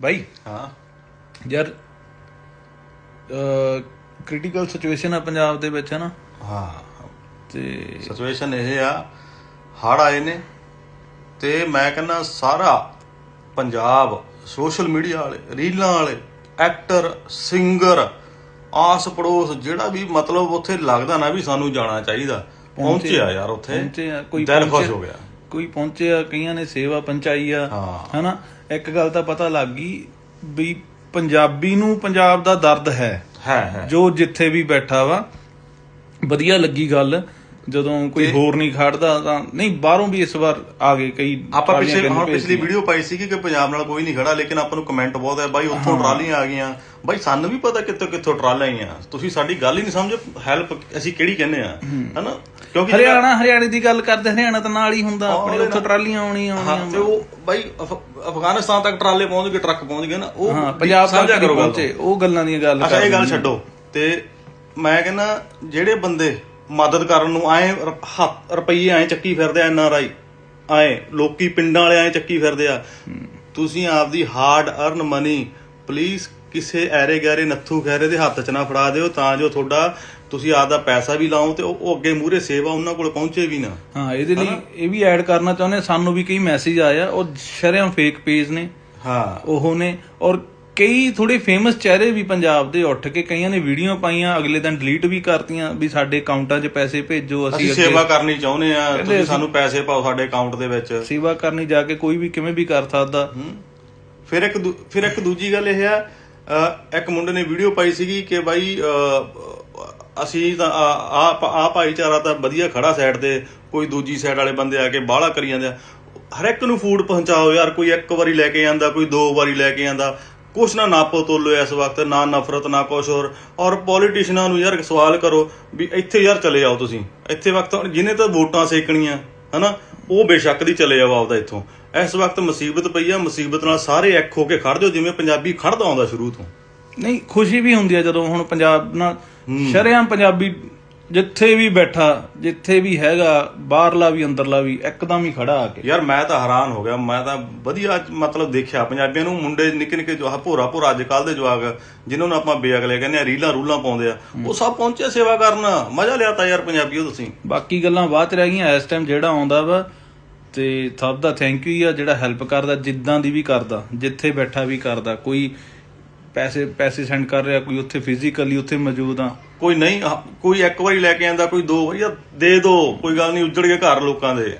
ਬਾਈ ਹਾਂ। ਯਾਰ critical situation ਆ ਪੰਜਾਬ ਦੇ ਵਿੱਚ ਹੈ ਨਾ ਹਾਂ। ਤੇ ਸਿਚੁਏਸ਼ਨ ਇਹ ਆ ਹੜ ਆਏ ਨੇ ਤੇ ਮੈਂ ਕਹਿੰਦਾ ਸਾਰਾ ਪੰਜਾਬ ਸੋਸ਼ਲ ਮੀਡੀਆ ਵਾਲੇ ਰੀਲਾਂ ਵਾਲੇ ਐਕਟਰ ਸਿੰਗਰ ਆਸ ਪੜੋਸ ਜਿਹੜਾ ਵੀ ਮਤਲਬ ਉੱਥੇ ਲੱਗਦਾ ਨਾ ਵੀ ਸਾਨੂੰ ਜਾਣਾ ਚਾਹੀਦਾ ਪਹੁੰਚਿਆ ਯਾਰ ਉੱਥੇ। ਪਹੁੰਚੇ ਆ ਕੋਈ ਦਿਲ ਖੁਸ਼ ਹੋ ਗਿਆ। ਕੋਈ ਪਹੁੰਚੇ ਆ ਕਈਆਂ ਨੇ ਸੇਵਾ ਪਹੁੰਚਾਈ ਆ। ਹਨਾ? ਇੱਕ ਗੱਲ ਤਾਂ ਪਤਾ ਲੱਗ ਗਈ ਵੀ ਪੰਜਾਬੀ ਨੂੰ ਪੰਜਾਬ ਦਾ ਦਰਦ ਹੈ। ਜੋ ਜਿੱਥੇ ਵੀ ਬੈਠਾ ਵਾ ਵਧੀਆ ਲੱਗੀ ਗੱਲ। ਜਦੋਂ ਕੋਈ ਹੋਰ ਨਹੀਂ ਖੜਦਾ ਤਾਂ ਨਹੀਂ ਬਾਹਰੋਂ ਵੀ ਇਸ ਵਾਰ ਆ ਗਏ ਕਈ ਆਪਾਂ ਪਿਛਲੇ ਹੁਣ ਪਿਛਲੀ। ਵੀਡੀਓ ਪਾਈ ਸੀ ਕਿ ਪੰਜਾਬ ਨਾਲ ਕੋਈ ਨਹੀਂ ਖੜਾ ਲੇਕਿਨ ਆਪਾਂ ਨੂੰ ਕਮੈਂਟ ਬਹੁਤ ਹੈ ਬਾਈ ਉੱਥੋਂ ਟਰਾਲੀਆਂ ਆ ਗਈਆਂ। ਬਾਈ ਸਾਨੂੰ ਵੀ ਪਤਾ ਕਿੱਥੋਂ ਕਿੱਥੋਂ ਟਰਾਲੀਆਂ ਆਈਆਂ। ਤੁਸੀਂ ਸਾਡੀ ਗੱਲ ਹੀ ਨਹੀਂ ਸਮਝ ਹੈਲਪ ਅਸੀਂ ਕਿਹੜੀ ਕਹਿੰਦੇ ਆ ਹਨਾ? ਕਿਉਂਕਿ ਹਰਿਆਣਾ ਹਰਿਆਣੇ ਦੀ ਗੱਲ ਕਰਦੇ ਹਰਿਆਣਾ ਤਾਂ ਨਾਲ ਹੀ ਹੁੰਦਾ ਆਪਣੇ ਉੱਥੋਂ ਟਰਾਲੀਆਂ ਆਉਣੀਆਂ ਆਉਣੀਆਂ ਤੇ ਉਹ ਬਾਈ ਅਫ- ਅਫਗਾਨਿਸਤਾਨ ਤੱਕ ਟਰਾਲੇ ਪਹੁੰਚ ਗਏ ਟਰੱਕ ਪਹੁੰਚ ਗਏ ਨਾ ਉਹ ਪੰਜਾਬ ਨਹੀਂ ਕਰੋ ਗੱਲ। ਪਹੁੰਚੇ ਉਹ ਗੱਲਾਂ ਦੀਆਂ ਗੱਲ ਅੱਛਾ ਇਹ ਗੱਲ ਛੱਡੋ। ਤੇ ਮੈਂ ਕਹਿੰਦਾ ਜਿਹੜੇ ਬੰਦੇ ਮਦਦ ਕਰਨ ਨੂੰ ਆਏ ਹੱਥ ਰੁਪਈਏ ਐ ਚੱਕੀ ਫਿਰਦੇ ਐ ਆਈ। ਆਏ ਲੋਕੀ ਪਿੰਡਾਂ ਵਾਲੇ ਐ ਚੱਕੀ ਫਿਰਦੇ ਆ। ਤੁਸੀਂ ਆਪਦੀ ਹਾਰਡ ਅਰਨ ਮਨੀ ਪਲੀਜ਼ ਕਿਸੇ ਐਰੇ ਗੈਰੇ ਨੱਥੂ ਖੈਰੇ ਦੇ ਹੱਥ 'ਚ ਨਾ ਫੜਾ ਦਿਓ ਤਾਂ ਜੋ ਤੁਹਾਡਾ ਤੁਸੀਂ ਆਪਦਾ ਪੈਸਾ ਵੀ ਲਾਓ ਤੇ ਉਹ ਅੱਗੇ ਮੂਰੇ ਸੇਵਾ ਉਹਨਾਂ ਕੋਲ ਪਹੁੰਚੇ ਵੀ ਨਾ। ਹਾਂ ਇਹਦੇ ਲਈ ਇਹ ਵੀ ਐਡ ਕਰਨਾ ਚਾਹੁੰਦੇ ਸਾਨੂੰ ਵੀ ਕਈ ਮੈਸੇਜ ਆਇਆ ਉਹ ਸ਼ਰੇਆਮ ਫੇਕ ਪੇਜ ਨੇ। ਹਾਂ। ਉਹ ਨੇ। ਔਰ ਕਈ ਥੋੜੇ ਫੇਮਸ ਚਿਹਰੇ ਵੀ ਪੰਜਾਬ ਦੇ ਉੱਠ ਕੇ ਕਈਆਂ ਨੇ ਵੀਡੀਓ ਪਾਈਆਂ ਅਗਲੇ ਦਿਨ ਡਿਲੀਟ ਵੀ ਕਰਤੀਆਂ ਵੀ ਸਾਡੇ ਅਕਾਊਂਟਾਂ 'ਚ ਪੈਸੇ ਭੇਜੋ ਅਸੀਂ ਅੱਗੇ ਸੇਵਾ ਕਰਨੀ ਚਾਹੁੰਦੇ ਆ ਤੁਸੀਂ ਸਾਨੂੰ ਪੈਸੇ ਪਾਓ ਸਾਡੇ ਅਕਾਊਂਟ ਦੇ ਵਿੱਚ। ਸੇਵਾ ਕਰਨੀ ਜਾ ਕੇ ਕੋਈ ਵੀ ਕਿਵੇਂ ਵੀ ਕਰ ਸਕਦਾ। ਫਿਰ ਇੱਕ ਫਿਰ ਇੱਕ ਦੂਜੀ ਗੱਲ ਇਹ ਅ, ਇੱਕ ਮੁੰਡੇ ਨੇ ਵੀਡੀਓ ਪਾਈ ਸੀਗੀ ਕਿ ਬਾਈ ਅਸੀਂ ਤਾਂ ਆ ਆ ਭਾਈਚਾਰਾ ਤਾਂ ਵਧੀਆ ਖੜਾ ਸਾਈਡ ਤੇ ਕੋਈ ਦੂਜੀ ਸਾਈਡ ਵਾਲੇ ਬੰਦੇ ਆ ਕੇ ਬਾਹਲਾ ਕਰੀ ਜਾਂਦੇ ਆ। ਹਰ ਇੱਕ ਨੂੰ ਫੂਡ ਪਹੁੰਚਾਓ ਯਾਰ ਕੋਈ ਇੱਕ ਵਾਰੀ ਲੈ ਕੇ ਜਾਂਦਾ ਕੋਈ ਦੋ ਵਾਰੀ ਲੈ ਕੇ ਜਾਂਦਾ ਕੁਛ ਨਾ ਨਾਪੋ ਤੋਲੋ ਇਸ ਵਕਤ ਨਾ ਨਫ਼ਰਤ ਨਾ ਕੁਛ ਹੋਰ। ਔਰ ਪੋਲੀਟੀਸ਼ੀਅਨਾਂ ਨੂੰ ਯਾਰ ਸਵਾਲ ਕਰੋ ਵੀ ਇੱਥੇ ਯਾਰ ਚਲੇ ਜਾਓ ਤੁਸੀਂ। ਇੱਥੇ ਵਕਤ ਜਿਹਨੇ ਤਾਂ ਵੋਟਾਂ ਸੇਕਣੀਆਂ ਹਨਾ ਉਹ ਬੇਸ਼ੱਕ ਦੀ ਚਲੇ ਜਾਓ ਆਪਦਾ ਇੱਥੋਂ। ਇਸ ਵਕਤ ਮੁਸੀਬਤ ਪਈ ਆ ਮੁਸੀਬਤ ਨਾਲ ਸਾਰੇ ਇੱਕ ਹੋ ਕੇ ਖੜ ਜਾਓ ਜਿਵੇਂ ਪੰਜਾਬੀ ਖੜਦਾ ਆਉਂਦਾ ਸ਼ੁਰੂ ਤੋਂ। ਨਹੀਂ ਖੁਸ਼ੀ ਵੀ ਹੁੰਦੀ ਹੈ ਜਦੋਂ ਹੁਣ ਪੰਜਾਬ ਨਾਲ ਸ਼ਰੇਆਮ ਪੰਜਾਬੀ ਜਿੱਥੇ ਵੀ ਬੈਠਾ ਜਿੱਥੇ ਵੀ ਹੈਗਾ ਬਾਹਰਲਾ ਵੀ ਅੰਦਰਲਾ ਵੀ ਇੱਕਦਮ ਹੀ ਖੜਾ ਆ ਕੇ। ਯਾਰ ਮੈਂ ਤਾਂ ਹੈਰਾਨ ਹੋ ਗਿਆ ਮੈਂ ਤਾਂ ਵਧੀਆ ਮਤਲਬ ਦੇਖਿਆ। ਪੰਜਾਬੀਆਂ ਨੂੰ ਮੁੰਡੇ ਨਿੱਕੇ ਨਿੱਕੇ ਜੋ ਭੋਰਾ ਭੋਰਾ ਅੱਜ ਕੱਲ ਦੇ ਜਵਾਗ ਜਿਨ੍ਹਾਂ ਨੂੰ ਆਪਾਂ ਬੇਅਗਲੇ ਕਹਿੰਦੇ ਆ ਰੀਲਾਂ ਰੂਲਾਂ ਪਾਉਂਦੇ ਆ ਉਹ ਸਭ ਪਹੁੰਚੇ ਸੇਵਾ ਕਰਨ। ਮਜ਼ਾ ਲਿਆ ਤਾਂ ਯਾਰ ਪੰਜਾਬੀਓ ਤੁਸੀਂ। ਬਾਕੀ ਗੱਲਾਂ ਬਾਅਦ ਚ ਰਹਿ ਗਈਆਂ ਇਸ ਟਾਈਮ ਜਿਹੜਾ ਆਉਂਦਾ ਵਾ ਤੇ ਸਭ ਦਾ ਥੈਂਕ ਯੂ ਆ ਜਿਹੜਾ ਹੈਲਪ ਕਰਦਾ ਜਿੱਦਾਂ ਦੀ ਵੀ ਕਰਦਾ ਜਿੱਥੇ ਬੈਠਾ ਵੀ ਕਰਦਾ। ਕੋਈ ਪੈਸੇ ਪੈਸੇ ਸੈਂਡ ਕਰ ਰਿਹਾ, ਕੋਈ ਉੱਥੇ ਫਿਜ਼ੀਕਲੀ ਉੱਥੇ ਮੌਜੂਦ ਆ। ਕੋਈ ਨਹੀਂ, ਕੋਈ ਇੱਕ ਵਾਰੀ ਲੈ ਕੇ ਆਂਦਾ, ਕੋਈ ਦੋ ਵਾਰੀ ਯਾਰ ਦੇ ਦੋ, ਕੋਈ ਗੱਲ ਨਹੀਂ, ਉੱਜੜ ਗਏ ਘਰ ਲੋਕਾਂ ਦੇ।